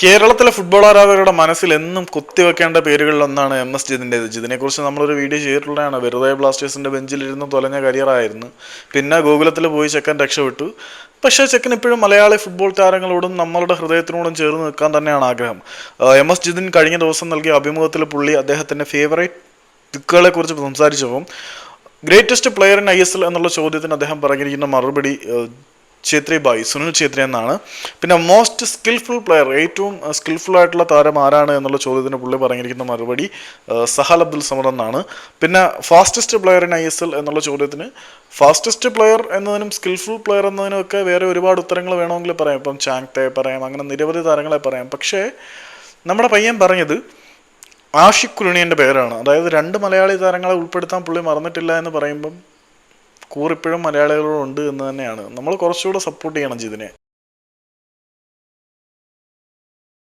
കേരളത്തിലെ ഫുട്ബോൾ ആരാധകരുടെ മനസ്സിൽ എന്നും കുത്തിവെക്കേണ്ട പേരുകളിൽ ഒന്നാണ് എം എസ് ജിതിന്റെ ജിതിനെ കുറിച്ച് നമ്മളൊരു വീഡിയോ ചെയ്തിട്ടുള്ളതാണ്. വെറുതെ ബ്ലാസ്റ്റേഴ്സിന്റെ ബെഞ്ചിലിരുന്ന് തൊലഞ്ഞ കരിയറായിരുന്നു. പിന്നെ ഗോകുലത്തിൽ പോയി ചെക്കൻ രക്ഷപ്പെട്ടു. പക്ഷേ ചെക്കൻ ഇപ്പോഴും മലയാളി ഫുട്ബോൾ താരങ്ങളോടും നമ്മളുടെ ഹൃദയത്തിനോടും ചേർന്ന് നിൽക്കാൻ തന്നെയാണ് ആഗ്രഹം. എം എസ് ജിതിൻ കഴിഞ്ഞ ദിവസം നൽകിയ അഭിമുഖത്തിൽ പുള്ളി അദ്ദേഹത്തിന്റെ ഫേവറേറ്റ് പിക്കുകളെ കുറിച്ച് സംസാരിച്ചപ്പോൾ greatest player in I S L എന്നുള്ള ചോദ്യത്തിന് അദ്ദേഹം പറഞ്ഞിരിക്കുന്ന മറുപടി ഛേത്രി ബായ് സുനിൽ ഛേത്രി എന്നാണ്. പിന്നെ മോസ്റ്റ് സ്കിൽഫുൾ പ്ലെയർ ഏറ്റവും സ്കിൽഫുൾ ആയിട്ടുള്ള താരം ആരാണ് എന്നുള്ള ചോദ്യത്തിന് പുള്ളി പറഞ്ഞിരിക്കുന്ന മറുപടി സഹൽ അബ്ദുൽ സമർ എന്നാണ്. പിന്നെ fastest player in I S L എന്നുള്ള ചോദ്യത്തിന് ഫാസ്റ്റസ്റ്റ് പ്ലെയർ എന്നതിനും സ്കിൽഫുൾ പ്ലെയർ എന്നതിനും ഒക്കെ വേറെ ഒരുപാട് ഉത്തരങ്ങൾ വേണമെങ്കിൽ പറയാം. ഇപ്പം ചാങ്തെ പറയാം അങ്ങനെ നിരവധി താരങ്ങളെ പറയാം. പക്ഷേ നമ്മുടെ പയ്യൻ പറഞ്ഞത് ആഷിഖ് കുരുണിയന്റെ പേരാണ്. അതായത് രണ്ട് മലയാളി താരങ്ങളെ ഉൾപ്പെടുത്താൻ പുള്ളി മറന്നിട്ടില്ല എന്ന് പറയുമ്പം കൂറിപ്പോഴും മലയാളികളോടുണ്ട് എന്ന് തന്നെയാണ്. നമ്മൾ കുറച്ചുകൂടെ സപ്പോർട്ട് ചെയ്യണം ജിതിനെ.